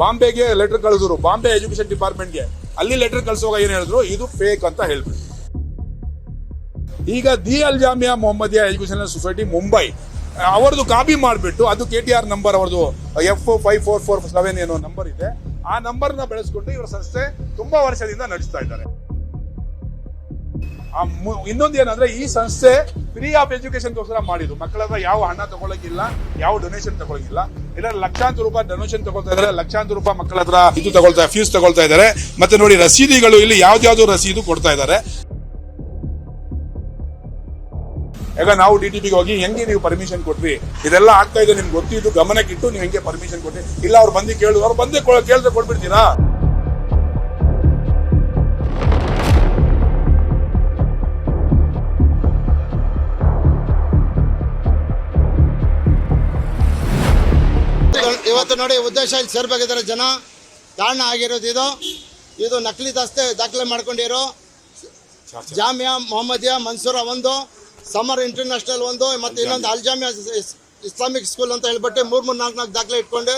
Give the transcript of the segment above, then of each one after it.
ಬಾಂಬೆಗೆ letter ಕಳಿಸಿದ್ರು Bombay education ಡಿಪಾರ್ಟ್ಮೆಂಟ್ಗೆ ಅಲ್ಲಿ letter ಕಳಿಸುವಾಗ ಏನ್ ಹೇಳಿದ್ರು? ಇದು ಫೇಕ್ ಅಂತ ಹೇಳ್ಬಿಟ್ಟು ಈಗ the Al Jamia Mohammadiya educational society Mumbai. ಅವರದು ಕಾಪಿ ಮಾಡಿಬಿಟ್ಟು ಅದು ಕೆ ಟಿ ಆರ್ ನಂಬರ್ ಅವ್ರದ್ದು F five four four seven ಏನೋ ನಂಬರ್ ಇದೆ. ಆ ನಂಬರ್ನ ಬೆಳೆಸ್ಕೊಂಡು ಇವರ ಸಂಸ್ಥೆ ತುಂಬಾ ವರ್ಷದಿಂದ ನಡೆಸ್ತಾ ಇದ್ದಾರೆ. ಇನ್ನೊಂದು ಏನಂದ್ರೆ ಈ ಸಂಸ್ಥೆ ಫ್ರೀ ಆಫ್ ಎಜುಕೇಶನ್ಗೋಸ್ಕರ ಮಾಡಿದ್ರು ಮಕ್ಕಳ ಹತ್ರ ಯಾವ ಹಣ ತಗೊಳಕಿಲ್ಲ ಯಾವ ಡೊನೇಷನ್ ತಗೊಳಕಿಲ್ಲ ಇಲ್ಲ ಲಕ್ಷಾಂತರ ರೂಪಾಯಿ ಡೊನೇಷನ್ ತಗೊಳ್ತಾ ಇದಾರೆ ಲಕ್ಷಾಂತರ ರೂಪಾಯಿ ಮಕ್ಕಳ ಹತ್ರ ಇದು ತಗೊಳ್ತಾ ಫೀಸ್ ತಗೊಳ್ತಾ ಇದಾರೆ ಮತ್ತೆ ನೋಡಿ ರಸೀದಿಗಳು ಇಲ್ಲಿ ಯಾವ್ದಾವ್ದು ರಸೀದು ಕೊಡ್ತಾ ಇದ್ದಾರೆ. ಈಗ ನಾವು ಡಿ ಟಿ ಪಿಗೆ ಹೋಗಿ ಹೆಂಗೆ ನೀವು ಪರ್ಮಿಷನ್ ಕೊಟ್ರಿ? ಇದೆಲ್ಲ ಆಗ್ತಾ ಇದೆ, ನಿಮ್ಗೆ ಗೊತ್ತಿದ್ದು ಗಮನಕ್ಕಿಟ್ಟು ನೀವು ಹೆಂಗೆ ಪರ್ಮಿಷನ್ ಕೊಟ್ರಿ? ಇಲ್ಲ, ಅವ್ರು ಬಂದು ಕೇಳಿದ್ರು ಅವ್ರು ಬಂದೇ ಕೇಳಿದ್ರೆ ಕೇಳ್ದೆ ಇವತ್ತು ನೋಡಿ, ಉದ್ದೇಶ ಇಲ್ಲಿ ಸೇರ್ಬೇಕಿದ್ದಾರೆ ಜನ. ಕಾರಣ ಆಗಿರೋದು ಇದು. ಇದು ನಕಲಿ ದಾಸ್ತೆ ದಾಖಲೆ ಮಾಡ್ಕೊಂಡಿರೋ ಜಾಮಿಯಾ ಮೊಹಮ್ಮದಿಯಾ ಮನ್ಸೂರ ಒಂದು, ಸಮರ್ ಇಂಟರ್ನ್ಯಾಷನಲ್ ಒಂದು, ಮತ್ತೆ ಇನ್ನೊಂದು ಅಲ್ ಜಾಮಿಯಾ ಇಸ್ಲಾಮಿಕ್ ಸ್ಕೂಲ್ ಅಂತ ಹೇಳ್ಬಿಟ್ಟು ಮೂರು ಮೂರು, ನಾಲ್ಕು ನಾಲ್ಕು ದಾಖಲೆ ಇಟ್ಕೊಂಡು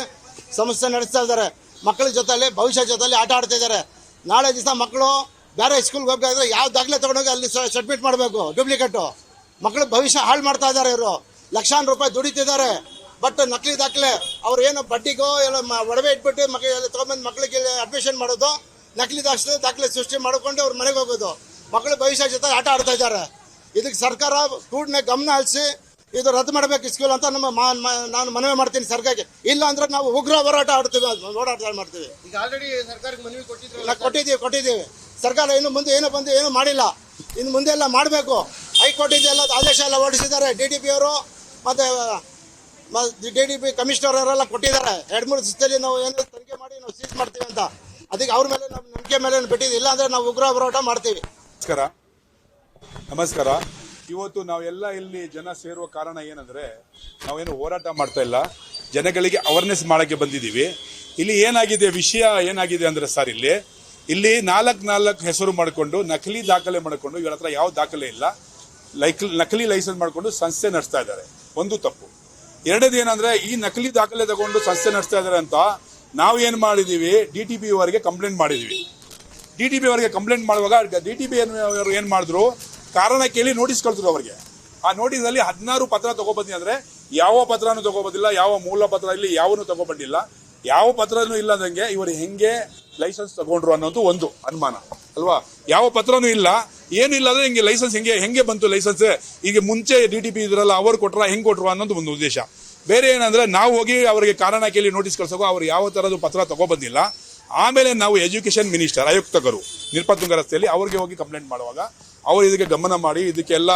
ಸಮಸ್ಯೆ ನಡೆಸ್ತಾ ಇದ್ದಾರೆ. ಮಕ್ಕಳ ಜೊತೆಲಿ ಭವಿಷ್ಯ ಜೊತೆಲಿ ಆಟ ಆಡ್ತಾ ಇದ್ದಾರೆ. ನಾಳೆ ದಿವಸ ಮಕ್ಕಳು ಬೇರೆ ಸ್ಕೂಲ್ಗೆ ಹೋಗ್ಬೇಕಾದ್ರೆ ಯಾವ ದಾಖಲೆ ತಗೊಂಡೋಗಿ ಅಲ್ಲಿ ಸಬ್ಮಿಟ್ ಮಾಡಬೇಕು ಡೂಪ್ಲಿಕೇಟು ಮಕ್ಕಳು ಭವಿಷ್ಯ ಹಾಳು ಮಾಡ್ತಾ ಇದ್ದಾರೆ ಇವರು. ಲಕ್ಷಾಂತರ ರೂಪಾಯಿ ದುಡಿತಿದ್ದಾರೆ. ಬಟ್ ನಕಲಿ ದಾಖಲೆ ಅವ್ರು ಏನು ಬಡ್ಡಿಗೋ ಎಲ್ಲ ಒಡವೆ ಇಟ್ಬಿಟ್ಟು ಮಕ್ಕಳು ತೊಗೊಂಬಂದು ಮಕ್ಕಳಿಗೆ ಅಡ್ಮಿಷನ್ ಮಾಡೋದು ನಕಲಿ ದಾಖಲೆ ದಾಖಲೆ ಸೃಷ್ಟಿ ಮಾಡಿಕೊಂಡು ಅವ್ರ ಮನೆಗೆ ಹೋಗೋದು. ಮಕ್ಕಳು ಭವಿಷ್ಯ ಜೊತೆ ಆಟ ಆಡ್ತಾ ಇದ್ದಾರೆ. ಇದಕ್ಕೆ ಸರ್ಕಾರ ಕೂಡನೆ ಗಮನ ಹರಿಸಿ ಇದು ರದ್ದು ಮಾಡಬೇಕು ಸ್ಕೂಲ್ ಅಂತ ನಮ್ಮ ನಾನು ಮನವಿ ಮಾಡ್ತೀನಿ ಸರ್ಕಾರಕ್ಕೆ. ಇಲ್ಲ ಅಂದ್ರೆ ನಾವು ಉಗ್ರ ಹೋರಾಟ ಆಡ್ತೀವಿ ಹೋರಾಟ ಮಾಡ್ತೀವಿ. ಈಗ ಆಲ್ರೆಡಿ ಸರ್ಕಾರಕ್ಕೆ ಮನವಿ ಕೊಟ್ಟಿದ್ದೀವಿ ಕೊಟ್ಟಿದ್ದೀವಿ ಕೊಟ್ಟಿದ್ದೀವಿ. ಸರ್ಕಾರ ಇನ್ನು ಮುಂದೆ ಏನೋ ಬಂದು ಏನೂ ಮಾಡಿಲ್ಲ. ಇನ್ನು ಮುಂದೆ ಎಲ್ಲ ಮಾಡಬೇಕು. ಹೈಕೋರ್ಟ್ ಇದೆಲ್ಲ ಆದೇಶ ಎಲ್ಲ ಹೊರಡಿಸಿದ್ದಾರೆ. ಡಿ ಡಿ ಪಿ ಅವರು ಮತ್ತು ಡಿ ಡಿ ಪಿ ಕಮಿಷನರ್ ಅವರೆಲ್ಲ ಕೊಟ್ಟಿದ್ದಾರೆ. ಎರಡು ಮೂರು ದಿವಸದಲ್ಲಿ ನಾವು ಏನು ತನಿಖೆ ಮಾಡಿ ನಾವು ಸೀಸ್ ಮಾಡ್ತೀವಿ ಅಂತ. ಅದಕ್ಕೆ ಅವ್ರ ಮೇಲೆ ನಮ್ಮ ನಂಬಿಕೆ ಮೇಲೆ ಬಿಟ್ಟಿದ್ದು ಇಲ್ಲ ಅಂದ್ರೆ ನಾವು ಉಗ್ರ ಹೋರಾಟ ಮಾಡ್ತೀವಿ. ನಮಸ್ಕಾರ. ನಮಸ್ಕಾರ. ಇವತ್ತು ನಾವೆಲ್ಲ ಇಲ್ಲಿ ಜನ ಸೇರುವ ಕಾರಣ ಏನಂದ್ರೆ, ನಾವೇನು ಹೋರಾಟ ಮಾಡ್ತಾ ಇಲ್ಲ. ಜನಗಳಿಗೆ ಅವೇರ್ನೆಸ್ ಮಾಡಕ್ಕೆ ಬಂದಿದ್ದೀವಿ. ಇಲ್ಲಿ ಏನಾಗಿದೆ ವಿಷಯ ಏನಾಗಿದೆ ಅಂದ್ರೆ ಸರ್, ಇಲ್ಲಿ ಇಲ್ಲಿ ನಾಲ್ಕು ನಾಲ್ಕು ಹೆಸರು ಮಾಡಿಕೊಂಡು, ನಕಲಿ ದಾಖಲೆ ಮಾಡಿಕೊಂಡು, ಇವರ ಹತ್ರ ಯಾವ ದಾಖಲೆ ಇಲ್ಲ. ಲೈಕ್, ನಕಲಿ ಲೈಸೆನ್ಸ್ ಮಾಡಿಕೊಂಡು ಸಂಸ್ಥೆ ನಡೆಸ್ತಾ ಇದ್ದಾರೆ. ಒಂದು ತಪ್ಪು. ಎರಡನೇದು ಏನಂದ್ರೆ, ಈ ನಕಲಿ ದಾಖಲೆ ತಗೊಂಡು ಸಂಸ್ಥೆ ನಡೆಸ್ತಾ ಇದ್ದಾರೆ ಅಂತ ನಾವು ಏನು ಮಾಡಿದೀವಿ, ಡಿ ಟಿ ಪಿ ಅವರಿಗೆ ಕಂಪ್ಲೇಂಟ್ ಮಾಡಿದೀವಿ. ಡಿ ಟಿ ಪಿ ಅವರಿಗೆ ಕಂಪ್ಲೇಂಟ್ ಮಾಡುವಾಗ ಡಿ ಟಿ ಪಿ ಅವರು ಏನು ಮಾಡಿದ್ರು, ಕಾರಣ ಕೇಳಿ ನೋಟಿಸ್ ಕಳಿಸಿದ್ರು ಅವರಿಗೆ. ಆ ನೋಟಿಸಲ್ಲಿ ಹದಿನಾರು ಪತ್ರ ತಗೋಬಂದಿ ಅಂದ್ರೆ, ಯಾವ ಪತ್ರನೂ ತಗೋಬಂದಿಲ್ಲ, ಯಾವ ಮೂಲ ಪತ್ರ ಇಲ್ಲಿ ಯಾವನು ತಗೊಬಂದಿಲ್ಲ, ಯಾವ ಪತ್ರನೂ ಇಲ್ಲದಂಗೆ ಇವರು ಹೆಂಗೆ ಲೈಸೆನ್ಸ್ ತಗೊಂಡ್ರು ಅನ್ನೋದು ಒಂದು ಅನುಮಾನ, ಅಲ್ವಾ? ಯಾವ ಪತ್ರನೂ ಇಲ್ಲ ಏನು ಇಲ್ಲ ಅಂದ್ರೆ ಹಿಂಗೆ ಲೈಸೆನ್ಸ್ ಹೆಂಗೆ ಹೆಂಗೆ ಬಂತು ಲೈಸೆನ್ಸ್ ಈಗ ಮುಂಚೆ ಡಿ ಟಿ ಪಿ ಇದ್ರಲ್ಲ, ಅವರು ಕೊಟ್ರ, ಹೆಂಗ್ ಕೊಟ್ರು ಅನ್ನೋದು ಒಂದು ಉದ್ದೇಶ. ಬೇರೆ ಏನಂದ್ರೆ, ನಾವು ಹೋಗಿ ಅವರಿಗೆ ಕಾರಣ ಕೇಳಿ ನೋಟಿಸ್ ಕಳ್ಸೋಕೋ, ಅವ್ರು ಯಾವ ತರದ್ದು ಪತ್ರ ತಗೋಬಂದಿಲ್ಲ. ಆಮೇಲೆ ನಾವು ಎಜುಕೇಶನ್ ಮಿನಿಸ್ಟರ್ ಆಯುಕ್ತಕರು ನಿರ್ಪತುಂಗ ರಸ್ತೆಯಲ್ಲಿ ಅವ್ರಿಗೆ ಹೋಗಿ ಕಂಪ್ಲೇಂಟ್ ಮಾಡುವಾಗ, ಅವರು ಇದಕ್ಕೆ ಗಮನ ಮಾಡಿ, ಇದಕ್ಕೆಲ್ಲ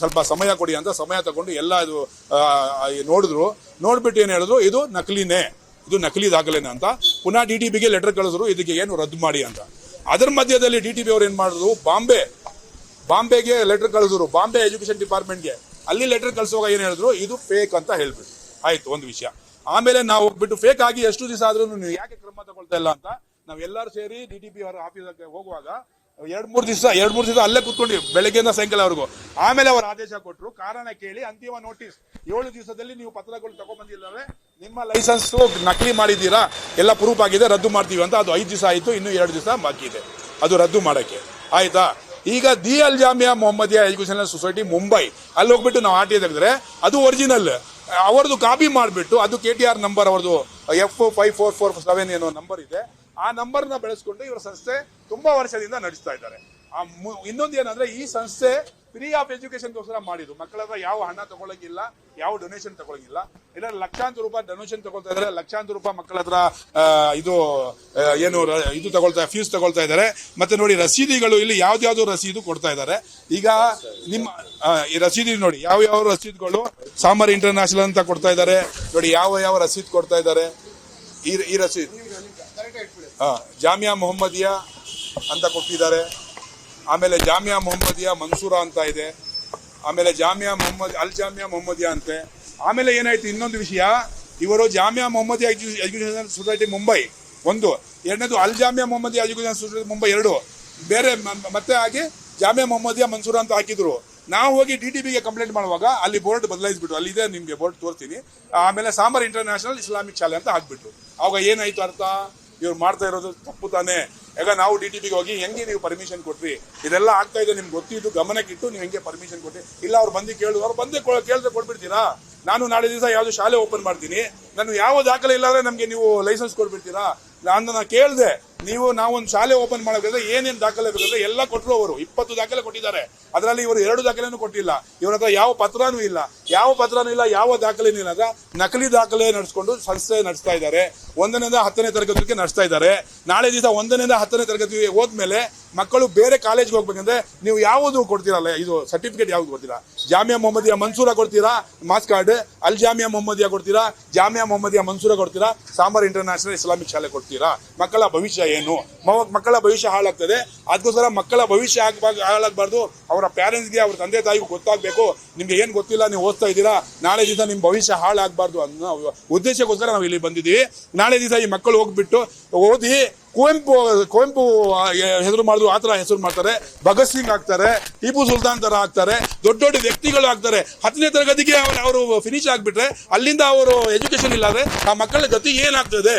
ಸ್ವಲ್ಪ ಸಮಯ ಕೊಡಿ ಅಂತ ಸಮಯ ತಗೊಂಡು ಎಲ್ಲ ಇದು ನೋಡಿದ್ರು. ನೋಡ್ಬಿಟ್ಟು ಏನು ಹೇಳಿದ್ರು? ಇದು ನಕಲಿನೇ. ಇದು ನಕಲಿ ದಾಖಲೆನೆ ಅಂತ. ಪುನಃ ಡಿ ಟಿ ಬಿಗೆ ಲೆಟರ್ ಕಳಿಸಿದ್ರು, ಇದಕ್ಕೆ ಏನು ರದ್ದು ಮಾಡಿ ಅಂತ. ಅದರ ಮಧ್ಯದಲ್ಲಿ ಡಿ ಟಿ ಬಿ ಅವ್ರು ಏನು ಮಾಡಿದ್ರು? ಬಾಂಬೆ ಬಾಂಬೆಗೆ ಲೆಟರ್ ಕಳಿಸಿದ್ರು ಬಾಂಬೆ ಎಜುಕೇಶನ್ ಡಿಪಾರ್ಟ್ಮೆಂಟ್ಗೆ ಅಲ್ಲಿ ಲೆಟರ್ ಕಳಿಸುವಾಗ ಏನು ಹೇಳಿದ್ರು? ಇದು ಫೇಕ್ ಅಂತ ಹೇಳ್ಬಿಟ್ಟು ಆಯ್ತು, ಒಂದು ವಿಷಯ. ಆಮೇಲೆ ನಾವು ಹೋಗ್ಬಿಟ್ಟು ಫೇಕ್ ಆಗಿ ಎಷ್ಟು ದಿವಸ ಆದ್ರೂ ನೀವು ಯಾಕೆ ಕ್ರಮ ತಗೊಳ್ತಾ ಇಲ್ಲ ಅಂತ ನಾವು ಎಲ್ಲರೂ ಸೇರಿ ಡಿ ಟಿ ಪಿ ಅವರ ಆಫೀಸಕ್ಕೆ ಹೋಗುವಾಗ ಎರಡು ಮೂರು ದಿವಸ, ಎರಡು ಮೂರು ದಿವಸ ಅಲ್ಲೇ ಕುತ್ಕೊಂಡು ಬೆಳಗ್ಗೆಯಿಂದ ಸಾಯಂಕಾಲವರೆಗೂ ಆಮೇಲೆ ಅವರು ಆದೇಶ ಕೊಟ್ಟರು ಕಾರಣ ಕೇಳಿ, ಅಂತಿಮ ನೋಟಿಸ್ ಏಳು ದಿವಸದಲ್ಲಿ ನೀವು ಪತ್ರಗಳು ತಗೊಂಡ್ಬಂದಿಲ್ಲವೇ ನಿಮ್ಮ ಲೈಸೆನ್ಸ್ ನಕಲಿ ಮಾಡಿದ್ದೀರಾ? ಎಲ್ಲ ಪ್ರೂಫ್ ಆಗಿದೆ, ರದ್ದು ಮಾಡ್ತೀವಿ ಅಂತ. ಅದು ಐದು ದಿವಸ ಆಯಿತು, ಇನ್ನು ಎರಡು ದಿವಸ ಬಾಕಿ ಇದೆ. ಅದು ರದ್ದು ಮಾಡಕ್ಕೆ. ಆಯ್ತಾ? ಈಗ the Al Jamia Mohammadiya educational society Mumbai, ಅಲ್ಲಿ ಹೋಗ್ಬಿಟ್ಟು ನಾವು ಆರ್ ಟಿ ತೆಗೆದ್ರೆ ಅದು ಒರಿಜಿನಲ್ ಅವರದು ಕಾಪಿ ಮಾಡಿಬಿಟ್ಟು ಅದು ಕೆ ಟಿ ಆರ್ ನಂಬರ್ ಅವ್ರದ್ದು F five four four seven ಏನೋ ನಂಬರ್ ಇದೆ. ಆ ನಂಬರ್ನ ಬೆಳೆಸ್ಕೊಂಡು ಇವರ ಸಂಸ್ಥೆ ತುಂಬಾ ವರ್ಷದಿಂದ ನಡೆಸ್ತಾ ಇದ್ದಾರೆ. ಆ ಇನ್ನೊಂದು ಏನಂದ್ರೆ ಈ ಸಂಸ್ಥೆ ಫ್ರೀ ಆಫ್ ಎಜುಕೇಶನ್ಗೋಸ್ಕರ ಮಾಡಿದ್ರು. ಮಕ್ಕಳ ಹತ್ರ ಯಾವ ಹಣ ತಗೊಳಂಗಿಲ್ಲ ಯಾವ ಡೊನೇಷನ್ ತಗೊಳಂಗಿಲ್ಲ. ಇಲ್ಲ ಲಕ್ಷಾಂತರ ರೂಪಾಯಿ ಡೊನೇಷನ್ ತಗೊಳ್ತಾ ಇದ್ದಾರೆ ಲಕ್ಷಾಂತರ ರೂಪಾಯಿ ಮಕ್ಕಳ ಹತ್ರ ಇದು ಏನು ಇದು ತಗೊಳ್ತಾ ಫೀಸ್ ತಗೊಳ್ತಾ ಇದ್ದಾರೆ. ಮತ್ತೆ ನೋಡಿ ರಸೀದಿಗಳು ಇಲ್ಲಿ ಯಾವ್ದಾವ್ದು ರಸೀದು ಕೊಡ್ತಾ ಇದ್ದಾರೆ. ಈಗ ನಿಮ್ಮ ಈ ರಸೀದಿ ನೋಡಿ ಯಾವ ಯಾವ ರಸೀದ್ಗಳು ಸಾಂಬಾರ್ ಇಂಟರ್ನ್ಯಾಷನಲ್ ಅಂತ ಕೊಡ್ತಾ ಇದ್ದಾರೆ. ನೋಡಿ ಯಾವ ಯಾವ ರಸೀದ್ ಕೊಡ್ತಾ ಇದ್ದಾರೆ. ಈ ಈ ರಸೀದ್. ಹಾ ಜಾಮಿಯಾ ಮೊಹಮ್ಮದಿಯಾ ಅಂತ ಕೊಟ್ಟಿದ್ದಾರೆ. ಆಮೇಲೆ ಜಾಮಿಯಾ ಮೊಹಮ್ಮದಿಯಾ ಮನ್ಸೂರ ಅಂತ ಇದೆ. ಆಮೇಲೆ ಜಾಮಿಯಾ ಮೊಹಮ್ಮದ್ ಅಲ್ ಜಾಮಿಯಾ ಮೊಹಮ್ಮದಿಯಾ ಅಂತೆ. ಆಮೇಲೆ ಏನಾಯ್ತು ಇನ್ನೊಂದು ವಿಷಯ, ಇವರು ಜಾಮಿಯಾ ಮೊಹಮ್ಮದಿ ಎಜುಕೇಶನ್ ಸೊಸೈಟಿ ಮುಂಬೈ ಒಂದು, ಎರಡನೇದು ಅಲ್ ಜಾಮಿಯಾ ಮೊಹಮ್ಮದಿ ಎಜುಕೇಶನ್ ಸೊಸೈಟಿ ಮುಂಬೈ ಎರಡು. ಬೇರೆ ಮತ್ತೆ ಆಗಿ ಜಾಮಿಯಾ ಮೊಹಮ್ಮದಿಯಾ ಮನ್ಸೂರ ಅಂತ ಹಾಕಿದ್ರು. ನಾವು ಹೋಗಿ ಡಿ ಟಿ ಬಿಗೆ ಕಂಪ್ಲೇಂಟ್ ಮಾಡುವಾಗ ಅಲ್ಲಿ ಬೋರ್ಡ್ ಬದಲಾಯಿಸ್ಬಿಟ್ಟು ಅಲ್ಲಿದೆ ನಿಮಗೆ ಬೋರ್ಡ್ ತೋರ್ತೀನಿ. ಆಮೇಲೆ ಸಾಂಬಾರ್ ಇಂಟರ್ನ್ಯಾಷನಲ್ ಇಸ್ಲಾಮಿಕ್ ಶಾಲೆ ಅಂತ ಹಾಕ್ಬಿಟ್ರು. ಅವಾಗ ಏನಾಯ್ತು ಅರ್ಥ? ಇವ್ರು ಮಾಡ್ತಾ ಇರೋದು ತಪ್ಪು ತಾನೇ. ಈಗ ನಾವು ಡಿ ಟಿ ಪಿಗೆ ಹೋಗಿ ಹೆಂಗೆ ನೀವು ಪರ್ಮಿಷನ್ ಕೊಟ್ರಿ? ಇದೆಲ್ಲ ಆಗ್ತಾ ಇದೆ, ನಿಮ್ಗೆ ಗೊತ್ತಿದ್ದು, ಗಮನಕ್ಕಿಟ್ಟು ನೀವು ಹೆಂಗೆ ಪರ್ಮಿಷನ್ ಕೊಟ್ರಿ? ಇಲ್ಲ, ಅವ್ರು ಬಂದು ಕೇಳಿದ್ರು ಅವ್ರು ಬಂದು ಕೇಳಿದ್ರೆ ಕೊಟ್ಬಿಡ್ತೀರಾ? ನಾನು ನಾಳೆ ದಿವಸ ಯಾವ್ದು ಶಾಲೆ ಓಪನ್ ಮಾಡ್ತೀನಿ. ನಾನು ಯಾವ ದಾಖಲೆ ಇಲ್ಲಾದ್ರೆ ನಮಗೆ ನೀವು ಲೈಸೆನ್ಸ್ ಕೊಟ್ಬಿಡ್ತೀರಾ? ನಾನು ಕೇಳಿದೆ. ನೀವು ನಾವೊಂದು ಶಾಲೆ ಓಪನ್ ಮಾಡಬೇಕಾದ್ರೆ ಏನೇನು ದಾಖಲೆ ಬೇಕಾದ್ರೆ ಎಲ್ಲ ಕೊಟ್ಟರು ಅವರು. ಇಪ್ಪತ್ತು ದಾಖಲೆ ಕೊಟ್ಟಿದ್ದಾರೆ. ಅದರಲ್ಲಿ ಇವರು ಎರಡು ದಾಖಲೆನೂ ಕೊಟ್ಟಿಲ್ಲ. ಇವ್ರ ಹತ್ರ ಯಾವ ಪತ್ರನೂ ಇಲ್ಲ. ಯಾವ ಪತ್ರನೂ ಇಲ್ಲ, ಯಾವ ದಾಖಲೆನೂ ಇಲ್ಲ ಅಂದ್ರೆ ನಕಲಿ ದಾಖಲೆ ನಡೆಸ್ಕೊಂಡು ಸಂಸ್ಥೆ ನಡೆಸ್ತಾ ಇದ್ದಾರೆ. ಒಂದನೇದ ಹತ್ತನೇ ತರಗತಿಗೆ ನಡೆಸ್ತಾ ಇದ್ದಾರೆ. ನಾಳೆ ದಿವಸ ಒಂದನೇದ ಹತ್ತನೇ ತರಗತಿಗೆ ಹೋದ್ಮೇಲೆ ಮಕ್ಕಳು ಬೇರೆ ಕಾಲೇಜ್ಗೆ ಹೋಗ್ಬೇಕಂದ್ರೆ ನೀವು ಯಾವುದು ಕೊಡ್ತೀರಲ್ಲ, ಇದು ಸರ್ಟಿಫಿಕೇಟ್ ಯಾವ್ದು ಕೊಡ್ತೀರಾ? ಜಾಮಿಯಾ ಮೊಹಮ್ಮದಿಯಾ ಮನ್ಸೂರ ಕೊಡ್ತೀರಾ? ಮಾಸ್ ಕಾರ್ಡ್ ಅಲ್ ಜಾಮಿಯಾ ಮೊಹಮ್ಮದಿಯಾ ಕೊಡ್ತೀರಾ? ಜಾಮಿಯಾ ಮೊಹಮ್ಮದಿಯಾ ಮನ್ಸೂರ ಕೊಡ್ತೀರಾ? ಸಾಂಬಾರ್ ಇಂಟರ್ನ್ಯಾಷನಲ್ ಇಸ್ಲಾಮಿಕ್ ಶಾಲೆ ಕೊಡ್ತೀರಾ? ಮಕ್ಕಳ ಭವಿಷ್ಯ ಏನು? ಮಕ್ಕಳ ಭವಿಷ್ಯ ಹಾಳಾಗ್ತದೆ. ಅದಕ್ಕೋಸ್ಕರ ಮಕ್ಕಳ ಭವಿಷ್ಯ ಆಗ್ಬಾರ್ದು ಹಾಳಾಗಬಾರ್ದು. ಅವರ ಪೇರೆಂಟ್ಸ್ಗೆ ಅವ್ರ ತಂದೆ ತಾಯಿಗೂ ಗೊತ್ತಾಗಬೇಕು. ನಿಮ್ಗೆ ಏನು ಗೊತ್ತಿಲ್ಲ, ನೀವು ಓದ್ತಾ ಇದ್ದೀರಾ, ನಾಳೆ ದಿವಸ ನಿಮ್ಮ ಭವಿಷ್ಯ ಹಾಳಾಗಬಾರ್ದು ಅನ್ನೋ ಉದ್ದೇಶಕ್ಕೋಸ್ಕರ ನಾವು ಇಲ್ಲಿ ಬಂದಿದ್ದೀವಿ. ನಾಳೆ ದಿವಸ ಈ ಮಕ್ಕಳು ಹೋಗ್ಬಿಟ್ಟು ಓದಿ ಕುವೆಂಪು ಕುವೆಂಪು ಹೆಸರು ಮಾಡಿದ್ರು ಆ ಥರ ಹೆಸರು ಮಾಡ್ತಾರೆ. ಭಗತ್ ಸಿಂಗ್ ಆಗ್ತಾರೆ ಟೀಪು ಸುಲ್ತಾನ್ ಥರ ಆಗ್ತಾರೆ, ದೊಡ್ಡ ದೊಡ್ಡ ವ್ಯಕ್ತಿಗಳು ಆಗ್ತಾರೆ. ಹತ್ತನೇ ತರಗತಿಗೆ ಅವರು ಫಿನಿಶ್ ಆಗಿಬಿಟ್ರೆ ಅಲ್ಲಿಂದ ಅವರು ಎಜುಕೇಶನ್ ಇಲ್ಲಾದರೆ ಆ ಮಕ್ಕಳ ಗತಿ ಏನಾಗ್ತದೆ?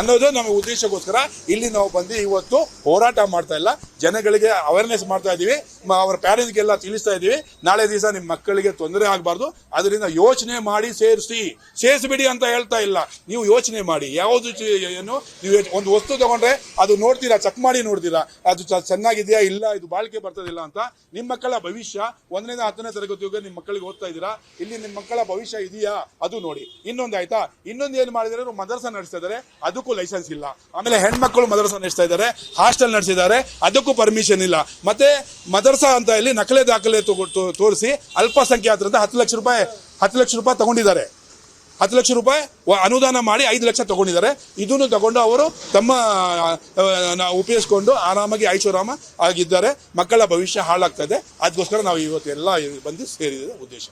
ಅನ್ನೋದು ನಮ್ಮ ಉದ್ದೇಶಕ್ಕೋಸ್ಕರ ಇಲ್ಲಿ ನಾವು ಬಂದು ಇವತ್ತು ಹೋರಾಟ ಮಾಡ್ತಾ ಇಲ್ಲ. ಜನಗಳಿಗೆ ಅವೇರ್ನೆಸ್ ಮಾಡ್ತಾ ಇದ್ದೀವಿ. ಅವರ ಪ್ಯಾರೆಂಟ್ಸ್ಗೆಲ್ಲ ತಿಳಿಸ್ತಾ ಇದ್ದೀವಿ. ನಾಳೆ ದಿವಸ ನಿಮ್ಮ ಮಕ್ಕಳಿಗೆ ತೊಂದರೆ ಆಗಬಾರ್ದು. ಅದರಿಂದ ಯೋಚನೆ ಮಾಡಿ ಸೇರಿಸಿ. ಸೇರಿಸಿಬಿಡಿ ಅಂತ ಹೇಳ್ತಾ ಇಲ್ಲ. ನೀವು ಯೋಚನೆ ಮಾಡಿ. ಯಾವುದು ಏನು? ನೀವು ಒಂದು ವಸ್ತು ತಗೊಂಡ್ರೆ ಅದು ನೋಡ್ತೀರಾ? ಚೆಕ್ ಮಾಡಿ ನೋಡ್ತೀರಾ? ಅದು ಚೆನ್ನಾಗಿದೆಯಾ? ಇಲ್ಲ, ಇದು ಬಾಳಿಕೆ ಬರ್ತದಿಲ್ಲ ಅಂತ. ನಿಮ್ಮ ಮಕ್ಕಳ ಭವಿಷ್ಯ ಒಂದನೇ ಹತ್ತನೇ ತರಗತಿಗೆ ನಿಮ್ಮ ಮಕ್ಕಳಿಗೆ ಓದ್ತಾ ಇದ್ದೀರಾ? ಇಲ್ಲಿ ನಿಮ್ಮ ಮಕ್ಕಳ ಭವಿಷ್ಯ ಇದೆಯಾ? ಅದು ನೋಡಿ. ಇನ್ನೊಂದು ಆಯ್ತಾ? ಇನ್ನೊಂದು ಏನು ಮಾಡಿದರೆ ಮದರ್ಸ ನಡೆಸ್ತಾ ಇದ್ದಾರೆ. ಅದಕ್ಕೂ ಲೈಸೆನ್ಸ್ ಇಲ್ಲ. ಆಮೇಲೆ ಹೆಣ್ಮಕ್ಳು ಮದರ್ಸ ನಡೆಸ್ತಾ ಇದ್ದಾರೆ. ಹಾಸ್ಟೆಲ್ ನಡೆಸಿದ್ದಾರೆ. ಅದಕ್ಕೂ ಪರ್ಮಿಷನ್ ಇಲ್ಲ. ಮತ್ತೆ ಮದರ್ಸಾ ಅಂತ ಇಲ್ಲಿ ನಕಲೆ ದಾಖಲೆ ತೋರಿಸಿ ಅಲ್ಪಸಂಖ್ಯಾತರಿಂದ ಹತ್ತು ಲಕ್ಷ ರೂಪಾಯಿ, ಹತ್ತು ಲಕ್ಷ ರೂಪಾಯಿ ತಗೊಂಡಿದ್ದಾರೆ. ಹತ್ತು ಲಕ್ಷ ರೂಪಾಯಿ ಅನುದಾನ ಮಾಡಿ ಐದು ಲಕ್ಷ ತಗೊಂಡಿದ್ದಾರೆ. ಇದನ್ನು ತಗೊಂಡು ಅವರು ತಮ್ಮ ಉಪಯೋಗಿಸ್ಕೊಂಡು ಆರಾಮಾಗಿ ಐಶ್ವರಾಮ ಆಗಿದ್ದಾರೆ. ಮಕ್ಕಳ ಭವಿಷ್ಯ ಹಾಳಾಗ್ತದೆ ಅದಕ್ಕೋಸ್ಕರ ನಾವು ಇವತ್ತು ಎಲ್ಲ ಬಂದು ಸೇರಿದ ಉದ್ದೇಶ.